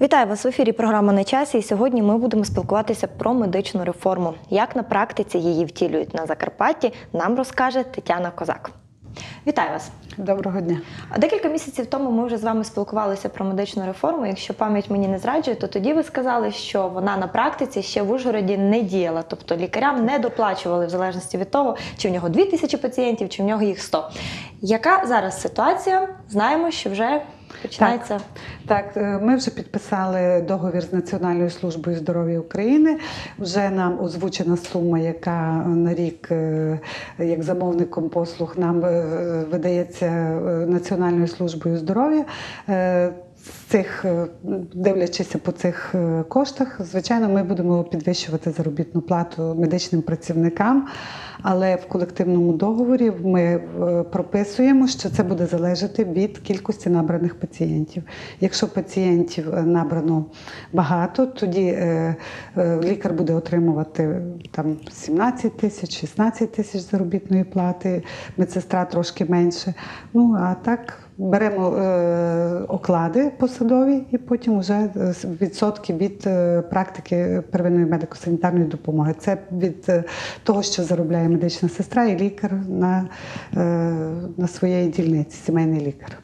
Вітаю вас в ефірі. Програма на часі. І сьогодні ми будемо спілкуватися про медичну реформу. Як на практиці її втілюють на Закарпатті, нам розкаже Тетяна Козак. Вітаю вас! Доброго дня. Декілька місяців тому ми вже з вами спілкувалися про медичну реформу. Якщо пам'ять мені не зраджує, то тоді ви сказали, що вона на практиці ще в Ужгороді не діяла. Тобто лікарям не доплачували в залежності від того, чи в нього 2 тисячі пацієнтів, чи в нього їх 100. Яка зараз ситуація? Знаємо, що вже починається. Так, так. ми вже підписали договір з Національною службою здоров'я України. Вже нам озвучена сума, яка на рік е, як замовником послуг нам е, видається е, Національною службою здоров'я. З цих, е, дивлячись по цих е, коштах, звичайно, ми будемо підвищувати заробітну плату медичним працівникам, але в колективному договорі ми е, прописуємо, що це буде залежати від кількості набраних пацієнтів. Якщо пацієнтів набрано багато, тоді лікар буде отримувати там 17 тисяч, 16 тисяч заробітної плати, медсестра трошки менше. Ну а так. Беремо е, оклади посадові і потім вже е, відсотки від е, практики первинної медико-санітарної допомоги. Це від того, що заробляє медична сестра і лікар на, на своєї дільниці, сімейний лікар.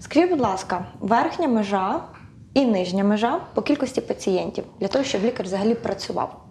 Скажіть, будь ласка, верхня межа і нижня межа по кількості пацієнтів для того, щоб лікар взагалі працював.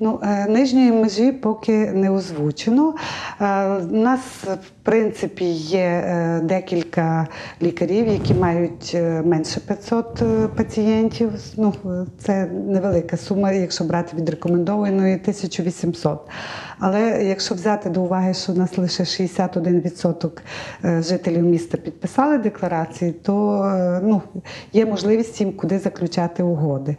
Ну, е, нижньої межі поки не озвучено. Е, У нас, в принципі, є е, декілька лікарів, які мають е, менше 500 е, пацієнтів. Ну, е, це невелика сума, якщо брати від рекомендованої 1800. Але якщо взяти до уваги, що у нас лише 61% е, жителів міста підписали декларації, то е, ну, є можливість їм куди заключати угоди.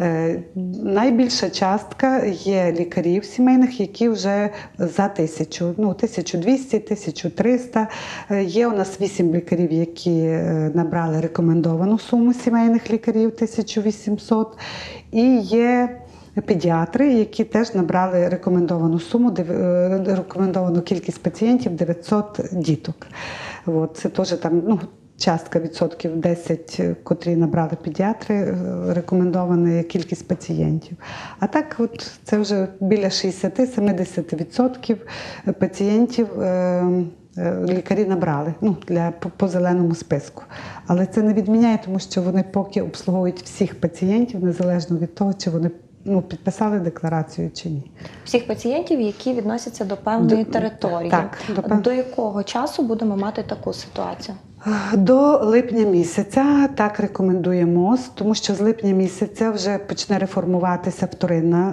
Е, Найбільша частка є лікарів сімейних, які вже за тисячу, ну 1200, 1300. Е, Є у нас 8 лікарів, які е, набрали рекомендовану суму сімейних лікарів 1800. І є педіатри, які теж набрали рекомендовану суму, е, рекомендовану кількість пацієнтів 900 діток. От, це теж там ну, частка відсотків 10, е, котрі набрали педіатри, е, рекомендована кількість пацієнтів. А так, от це вже біля 60-70% пацієнтів. е, е, Лікарі набрали ну, для, по, по зеленому списку. Але це не відміняє, тому що вони поки обслуговують всіх пацієнтів, незалежно від того, чи вони ну, підписали декларацію чи ні. Всіх пацієнтів, які відносяться до певної До- території. так, до пев- до якого часу будемо мати таку ситуацію? До липня місяця так рекомендує МОЗ, тому що з липня місяця вже почне реформуватися вторинна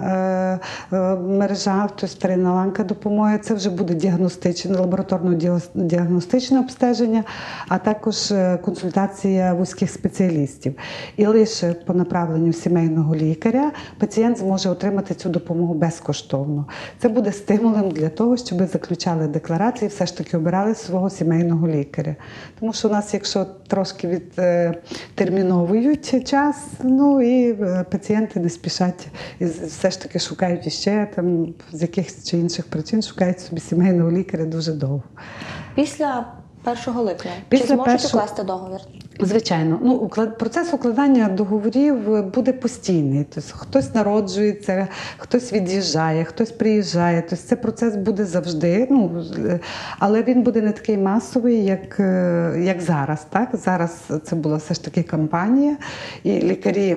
е, е, мережа, тобто вторинна ланка допомоги. Це вже буде діагностичне, лабораторно-діагностичне обстеження, а також е, консультація вузьких спеціалістів. І лише по направленню сімейного лікаря пацієнт зможе отримати цю допомогу безкоштовно. Це буде стимулом для того, щоб заключали декларації, все ж таки обирали свого сімейного лікаря. Тому що у нас, якщо трошки відтерміновують час, ну і е, пацієнти не спішать і все ж таки шукають іще там з якихось чи інших причин, шукають собі сімейного лікаря дуже довго. Після 1 липня Після чи зможуть першого- укласти договір? Звичайно, ну процес укладання договорів е, буде постійний. Тобто хтось народжується, хтось від'їжджає, хтось приїжджає. Тобто це процес буде завжди. Ну е, але він буде не такий масовий, як, е, як зараз. Так зараз це була все ж таки кампанія, і лікарі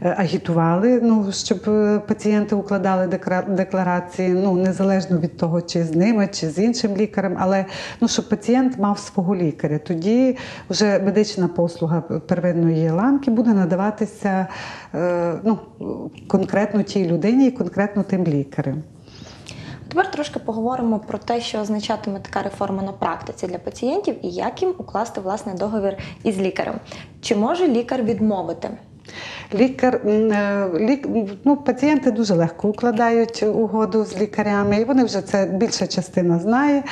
агітували, ну щоб пацієнти укладали декларації, ну незалежно від того, чи з ними, чи з іншим лікарем, але ну щоб пацієнт мав свого лікаря. Тоді вже медична послуга первинної ланки буде надаватися е, ну, конкретно тій людині і конкретно тим лікарем. Тепер трошки поговоримо про те, що означатиме така реформа на практиці для пацієнтів і як їм укласти власне договір із лікарем. Чи може лікар відмовити? Лікар, е, лік, ну, пацієнти дуже легко укладають угоду з лікарями, і вони вже це більша частина знає.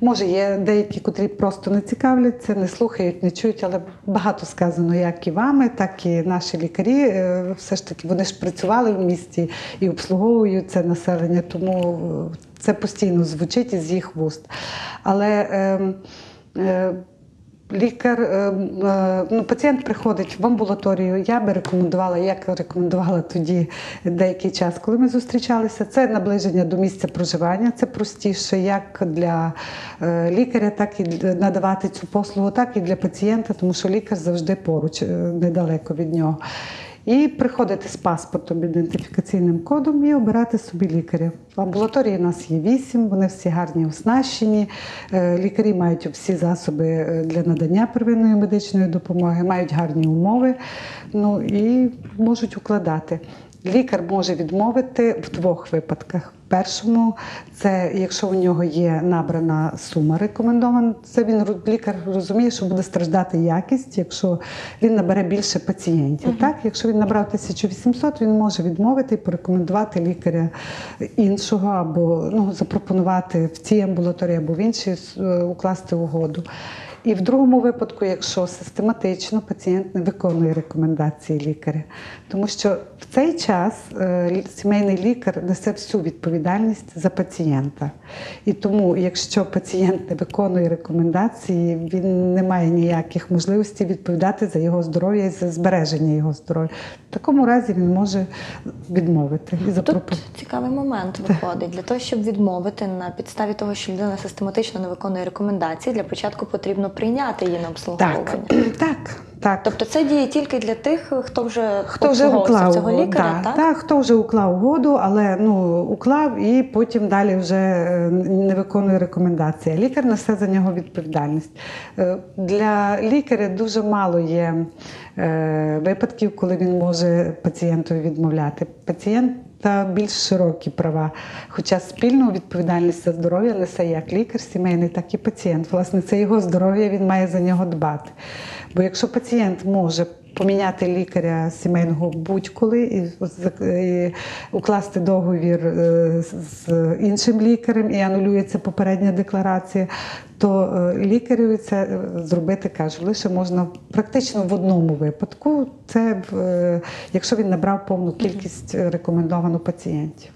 Може, є деякі, котрі просто не цікавляться, не слухають, не чують, але багато сказано як і вами, так і наші лікарі. е, Все ж таки вони ж працювали в місті і обслуговують це населення, тому е, це постійно звучить із їх вуст. Але е, е, Лікар, е, е, ну, пацієнт приходить в амбулаторію. Я би рекомендувала, як рекомендувала тоді деякий час, коли ми зустрічалися. Це наближення до місця проживання. Це простіше як для е, лікаря, так і надавати цю послугу, так і для пацієнта, тому що лікар завжди поруч, недалеко від нього. І приходити з паспортом, ідентифікаційним кодом і обирати собі лікаря. Амбулаторії у нас є вісім, вони всі гарні оснащені. Е, Лікарі мають всі засоби е, для надання первинної медичної допомоги, мають гарні умови ну, і можуть укладати. Лікар може відмовити в двох випадках. Першому це якщо у нього є набрана сума рекомендована, це він лікар розуміє, що буде страждати якість, якщо він набере більше пацієнтів. Так, якщо він набрав 1800, він може відмовити і порекомендувати лікаря іншого або ну, запропонувати в цій амбулаторії або в іншій е, укласти угоду. І в другому випадку, якщо систематично пацієнт не виконує рекомендації лікаря, тому що в цей час е, сімейний лікар несе всю відповідальність за пацієнта. І тому, якщо пацієнт не виконує рекомендації, він не має ніяких можливостей відповідати за його здоров'я і за збереження його здоров'я. В такому разі він може відмовити і Тут цікавий момент виходить. Для того, щоб відмовити на підставі того, що людина систематично не виконує рекомендації, для початку потрібно прийняти її на обслуговування. Так, так, так. Тобто це діє тільки для тих, хто вже Хто вже уклав цього лікаря, да, так? так, хто вже уклав угоду, але ну уклав і потім далі вже е, не виконує рекомендації. Лікар несе за нього відповідальність. Е, Для лікаря дуже мало є е, випадків, коли він може пацієнтові відмовляти. Пацієнт та більш широкі права. Хоча спільну відповідальність за здоров'я несе як лікар сімейний, так і пацієнт. Власне, це його здоров'я, він має за нього дбати. Бо якщо пацієнт може поміняти лікаря сімейного будь-коли і, і укласти договір е, з- іншим лікарем і анулюється попередня декларація, то е, лікарю це е, зробити кажу, лише можна практично в одному випадку. Це якщо він набрав повну кількість рекомендовану пацієнтів.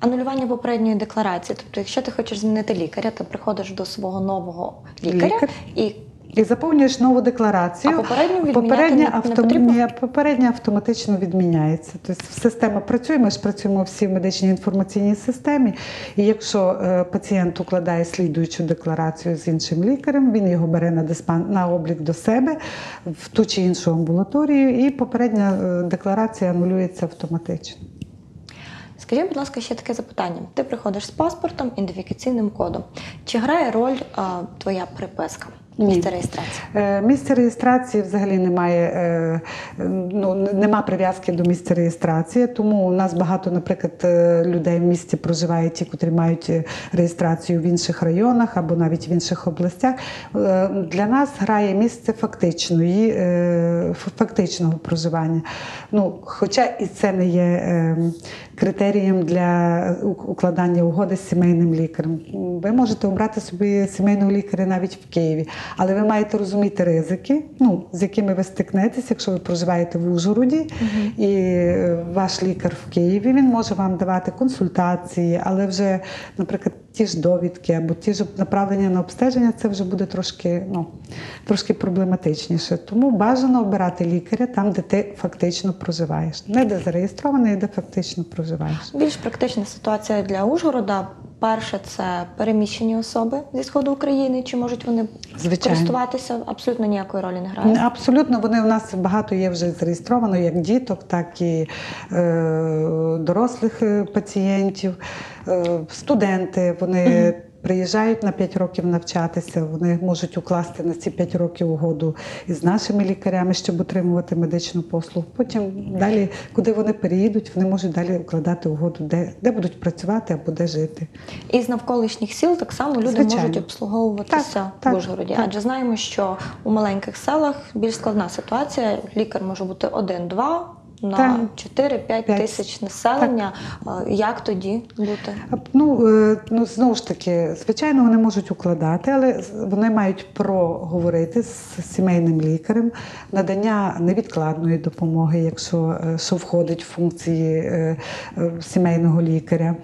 Анулювання попередньої декларації. Тобто, якщо ти хочеш змінити лікаря, ти приходиш до свого нового лікаря Лікар. і І заповнюєш нову декларацію. А попередню попередня, не- не попередня автоматично відміняється. Тобто система працює, ми ж працюємо всі в медичній інформаційній системі. І якщо е, пацієнт укладає слідуючу декларацію з іншим лікарем, він його бере на диспан на облік до себе в ту чи іншу амбулаторію, і попередня е, декларація анулюється автоматично. Скажіть, будь ласка, ще таке запитання. Ти приходиш з паспортом, ідентифікаційним кодом. Чи грає роль а, твоя приписка? Місце реєстрації? Е, Місце реєстрації взагалі немає, е, ну, нема прив'язки до місця реєстрації, тому у нас багато, наприклад, е, людей в місті проживають ті, котрі мають реєстрацію в інших районах або навіть в інших областях. Для нас грає місце фактичної, фактичного проживання. Ну, хоча і це не є критерієм для укладання угоди з сімейним лікарем. Ви можете обрати собі сімейного лікаря навіть в Києві, але ви маєте розуміти ризики, ну, з якими ви стикнетеся, якщо ви проживаєте в Ужгороді, і е, ваш лікар в Києві він може вам давати консультації, але вже, наприклад, ті ж довідки або ті ж направлення на обстеження, це вже буде трошки, ну, трошки проблематичніше. Тому бажано обирати лікаря там, де ти фактично проживаєш. Не де зареєстрований, а де фактично проживаєш. Більш практична ситуація для Ужгорода. Перше, це переміщені особи зі сходу України. Чи можуть вони Звичайно. користуватися? Абсолютно ніякої ролі не грають? Абсолютно, вони у нас багато є вже зареєстровано, як діток, так і е, дорослих е, пацієнтів, е, студенти. Вони приїжджають на 5 років навчатися, вони можуть укласти на ці 5 років угоду із нашими лікарями, щоб отримувати медичну послугу. Потім далі, куди вони переїдуть, вони можуть далі укладати угоду, де, де будуть працювати або де жити. І з навколишніх сіл так само люди Звичайно. можуть обслуговуватися Так, в Ужгороді. так. Адже знаємо, що у маленьких селах більш складна ситуація. Лікар може бути один-два на 4-5 тисяч населення. А Як тоді бути? Ну, е, ну знову ж таки, звичайно, вони можуть укладати, але вони мають проговорити з сімейним лікарем надання невідкладної допомоги, якщо е, що входить в функції е, сімейного лікаря.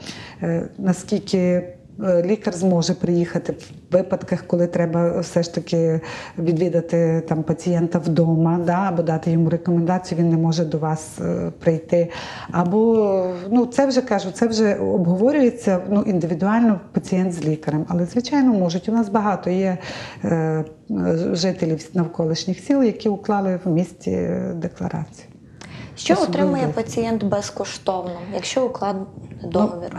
Наскільки лікар зможе приїхати в випадках, коли треба все ж таки відвідати там пацієнта вдома, да, або дати йому рекомендацію, він не може до вас е, прийти. Або ну це вже кажу, це вже обговорюється ну, індивідуально пацієнт з лікарем. Але звичайно можуть. У нас багато є е, е, жителів навколишніх сіл, які уклали в місті е, декларацію. Що Особливо отримує пацієнт безкоштовно, якщо уклад договір?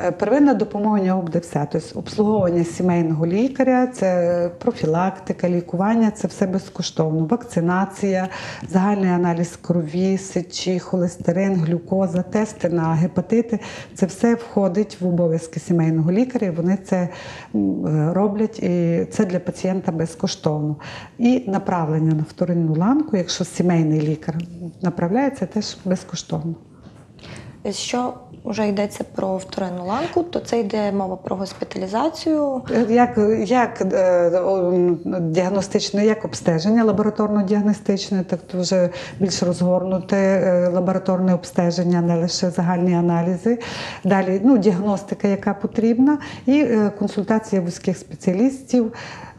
Е, Первинна допомога у нього буде все. Тобто обслуговування сімейного лікаря, це профілактика, лікування, це все безкоштовно. Вакцинація, загальний аналіз крові, сечі, холестерин, глюкоза, тести на гепатити. Це все входить в обов'язки сімейного лікаря. і Вони це е, роблять, і це для пацієнта безкоштовно. І направлення на вторинну ланку, якщо сімейний лікар направляється, теж безкоштовно. Якщо вже йдеться про вторинну ланку, то це йде мова про госпіталізацію. Як, як е, діагностичне, як обстеження лабораторно-діагностичне, так то вже більш розгорнуте е, лабораторне обстеження, не лише загальні аналізи. Далі ну, діагностика, яка потрібна, і е, консультація вузьких спеціалістів.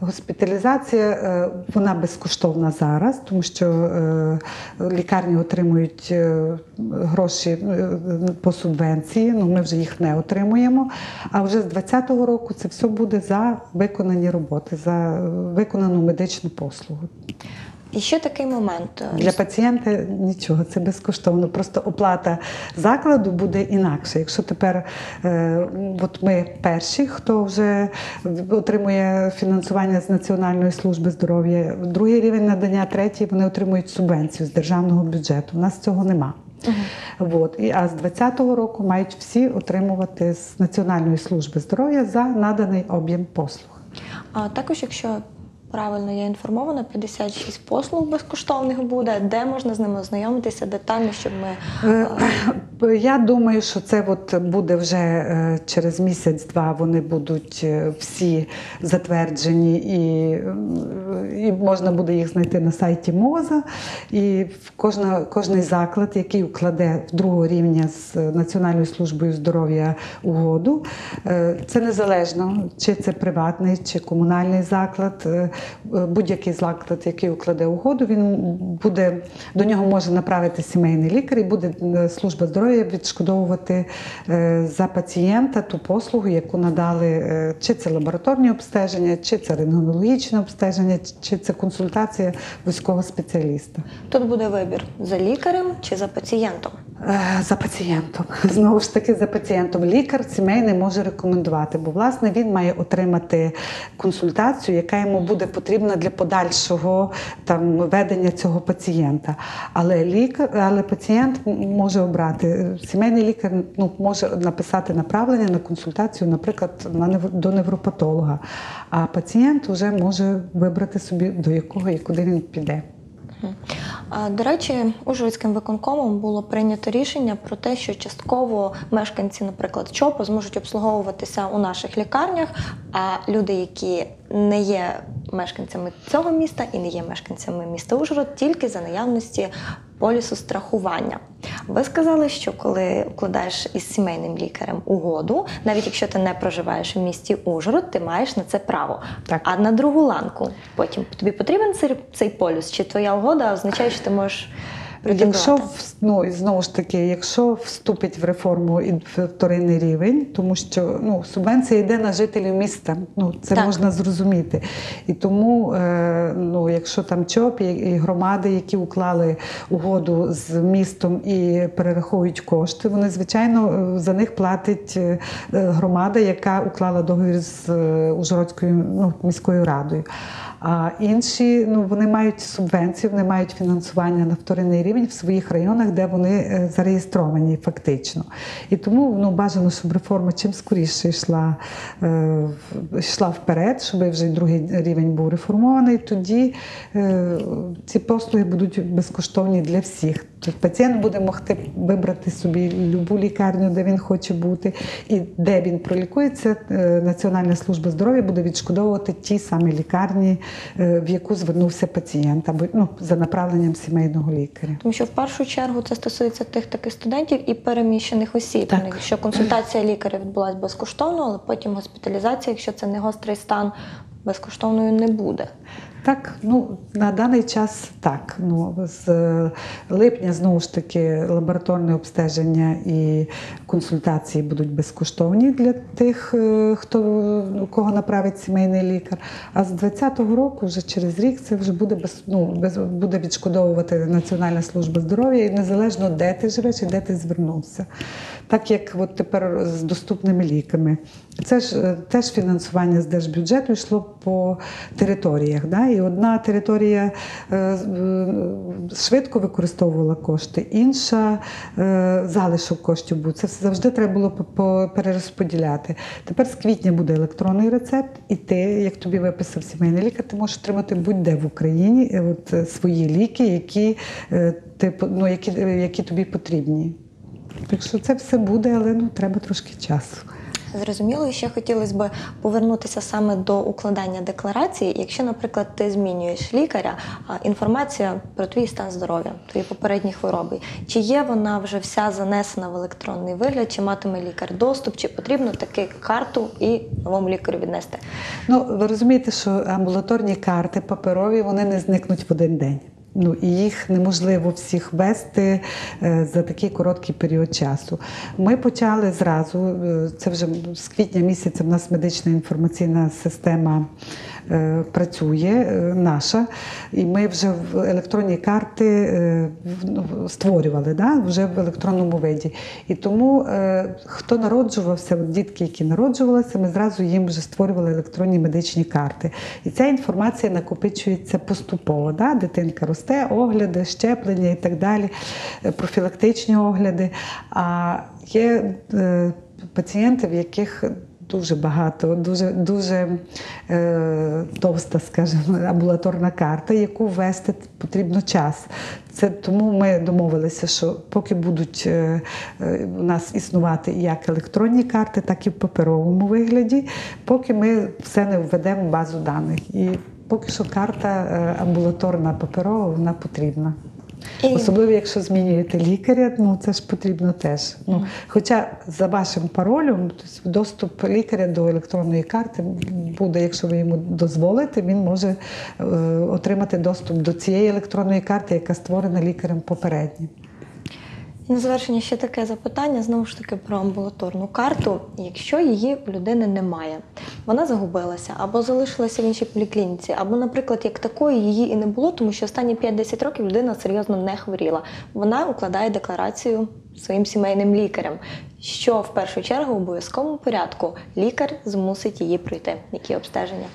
Госпіталізація е, вона безкоштовна зараз, тому що е, лікарні отримують е, гроші по субвенції. Ну ми вже їх не отримуємо. А вже з 2020 року це все буде за виконані роботи, за виконану медичну послугу. І ще такий момент. Для пацієнта нічого, це безкоштовно. Просто оплата закладу буде інакше. Якщо тепер е, от ми перші, хто вже отримує фінансування з Національної служби здоров'я, другий рівень надання, третій вони отримують субвенцію з державного бюджету. У нас цього нема. От. І, а з 2020 року мають всі отримувати з Національної служби здоров'я за наданий об'єм послуг. А також, якщо правильно я інформована, 56 послуг безкоштовних буде, де можна з ними ознайомитися детально, щоб ми Е, Я думаю, що це от буде вже е, через місяць-два. Вони будуть е, всі затверджені, і, е, і можна буде їх знайти на сайті МОЗа. І в кожна, кожний заклад, який укладе другого рівня з Національною службою здоров'я угоду, е, це незалежно, чи це приватний, чи комунальний заклад. Е, Будь-який заклад, який укладе угоду, він буде до нього може направити сімейний лікар і буде е, служба здоров'я відшкодовувати е, за пацієнта ту послугу, яку надали, чи це лабораторні обстеження, чи це рентгенологічне обстеження, чи це консультація вузького спеціаліста. тут буде вибір за лікарем чи за пацієнтом. За пацієнтом. Знову ж таки, за пацієнтом. Лікар сімейний може рекомендувати, бо власне він має отримати консультацію, яка йому буде потрібна для подальшого там ведення цього пацієнта. Але лікар, але пацієнт може обрати. Сімейний лікар ну, може написати направлення на консультацію, наприклад, на до невропатолога. А пацієнт вже може вибрати собі до якого і куди він піде. До речі, Ужгородським виконкомом було прийнято рішення про те, що частково мешканці, наприклад, ЧОПу зможуть обслуговуватися у наших лікарнях, а люди, які не є мешканцями цього міста і не є мешканцями міста Ужгород, тільки за наявності полісу страхування. Ви сказали, що коли укладаєш із сімейним лікарем угоду, навіть якщо ти не проживаєш в місті Ужгород, ти маєш на це право. Так. А на другу ланку потім тобі потрібен цей, цей полюс, чи твоя угода означає, що ти можеш Якщо ну, знову ж таки, якщо вступить в реформу і вторинний рівень, тому що ну, субвенція йде на жителів міста, ну це Так. можна зрозуміти. І тому, е, ну, якщо там ЧОП і, і громади, які уклали угоду з містом і перераховують кошти, вони звичайно е, за них платить е, громада, яка уклала договір з е, Ужгородською ну, міською радою. А інші ну вони мають субвенції, вони мають фінансування на вторинний рівень в своїх районах, де вони е, зареєстровані фактично. І тому ну бажано, щоб реформа чим скоріше йшла, е, йшла вперед, щоб вже другий рівень був реформований. Тоді е, ці послуги будуть безкоштовні для всіх. Тобто пацієнт буде могти вибрати собі любу лікарню, де він хоче бути, і де він пролікується. Національна служба здоров'я буде відшкодовувати ті самі лікарні в яку звернувся пацієнт, або ну, за направленням сімейного лікаря. Тому що в першу чергу це стосується тих таких студентів і переміщених осіб. Так. Якщо консультація лікаря відбулася безкоштовно, але потім госпіталізація, якщо це не гострий стан, безкоштовною не буде. Так, ну на даний час так. Ну з е, липня знову ж таки лабораторне обстеження і консультації будуть безкоштовні для тих, е, хто кого направить сімейний лікар. А з 2020 року, вже через рік, це вже буде без, ну, без буде відшкодовувати Національна служба здоров'я і незалежно де ти живеш і де ти звернувся. Так як от тепер з доступними ліками. Це ж е, теж фінансування з держбюджету йшло по територіях. Да? І одна територія е, е, швидко використовувала кошти, інша залишок коштів був. Це завжди треба було по- по- перерозподіляти. Тепер з квітня буде електронний рецепт, і ти, як тобі виписав сімейний лікар, ти можеш отримати будь-де в Україні от, свої ліки, які, ти, ну, які, які тобі потрібні. Так що це все буде, але ну, треба трошки часу. Зрозуміло, і ще хотілося б повернутися саме до укладання декларації. Якщо, наприклад, ти змінюєш лікаря, інформація про твій стан здоров'я, твої попередні хвороби, чи є вона вже вся занесена в електронний вигляд, чи матиме лікар доступ, чи потрібно таки карту і новому лікарю віднести? Ну, ви розумієте, що амбулаторні карти паперові вони не зникнуть в один день. Ну і їх неможливо всіх вести е, за такий короткий період часу. Ми почали зразу. е, Це вже з квітня місяця. В нас медична інформаційна система працює, е, наша, і ми вже в електронні карти е, ну, створювали да, вже в електронному виді. І тому е, хто народжувався, дітки, які народжувалися, ми зразу їм вже створювали електронні медичні карти. І ця інформація накопичується поступово. Да? Дитинка росте, огляди, щеплення і так далі, е, профілактичні огляди. А є е, пацієнти, в яких Дуже багато, дуже дуже е, товста, скажімо, амбулаторна карта, яку ввести потрібно час. Це тому ми домовилися, що поки будуть е, е, у нас існувати як електронні карти, так і в паперовому вигляді, поки ми все не введемо в базу даних. І поки що карта е, амбулаторна паперова вона потрібна. І- Особливо, якщо змінюєте лікаря, ну це ж потрібно теж. Ну, хоча за вашим паролем тобто доступ лікаря до електронної карти буде, якщо ви йому дозволите, він може е, отримати доступ до цієї електронної карти, яка створена лікарем попереднім. На завершення ще таке запитання знову ж таки про амбулаторну карту. Якщо її у людини немає, вона загубилася або залишилася в іншій поліклініці, або, наприклад, як такої її і не було, тому що останні 5-10 років людина серйозно не хворіла. Вона укладає декларацію своїм сімейним лікарем, що в першу чергу в обов'язковому порядку лікар змусить її пройти. Які обстеження?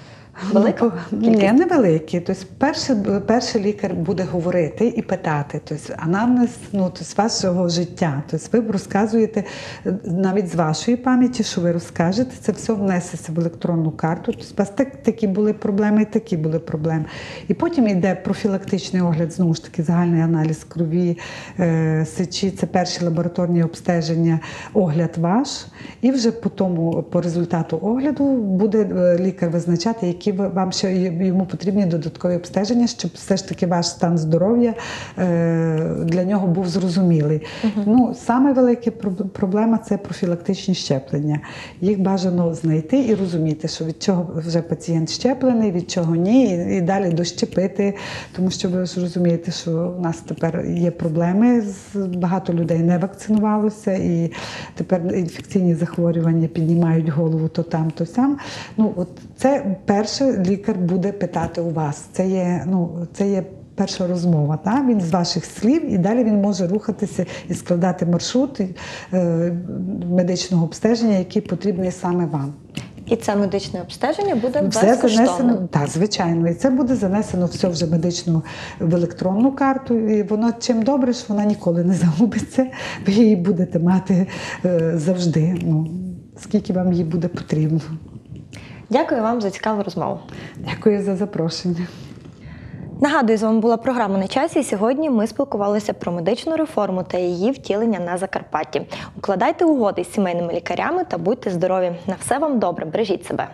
Велика? Ні, невеликі. Тобто перший, перший лікар буде говорити і питати. Тобто анамнез ну, тобто вашого життя. Тобто ви розказуєте е, навіть з вашої пам'яті, що ви розкажете, це все внесеться в електронну карту. Тобто у вас так, такі були проблеми і такі були проблеми. І потім йде профілактичний огляд, знову ж таки, загальний аналіз крові, е, сечі, це перші лабораторні обстеження, огляд ваш. І вже по тому, по результату огляду, буде е, лікар визначати, які ви- вам ще йому потрібні додаткові обстеження, щоб все ж таки ваш стан здоров'я е, для нього був зрозумілий. Ну, саме велика проблема це профілактичні щеплення. Їх бажано знайти і розуміти, що від чого вже пацієнт щеплений, від чого ні, і, далі дощепити, тому що ви ж розумієте, що у нас тепер є проблеми. з- Багато людей не вакцинувалося, і тепер інфекційні захворювання піднімають голову то там, то сям. Ну, от це перше лікар буде питати у вас. Це є, ну, це є перша розмова. Та? Він з ваших слів, і далі він може рухатися і складати маршрут е, медичного обстеження, який потрібний саме вам. І це медичне обстеження буде Все занесено, так, звичайно, і це буде занесено все вже медичну в електронну карту. І воно чим добре, що вона ніколи не загубиться. Ви її будете мати е, завжди. Ну, скільки вам її буде потрібно. Дякую вам за цікаву розмову. Дякую за запрошення. Нагадую, з вами була програма на часі. і Сьогодні ми спілкувалися про медичну реформу та її втілення на Закарпатті. Укладайте угоди з сімейними лікарями та будьте здорові. На все вам добре, бережіть себе.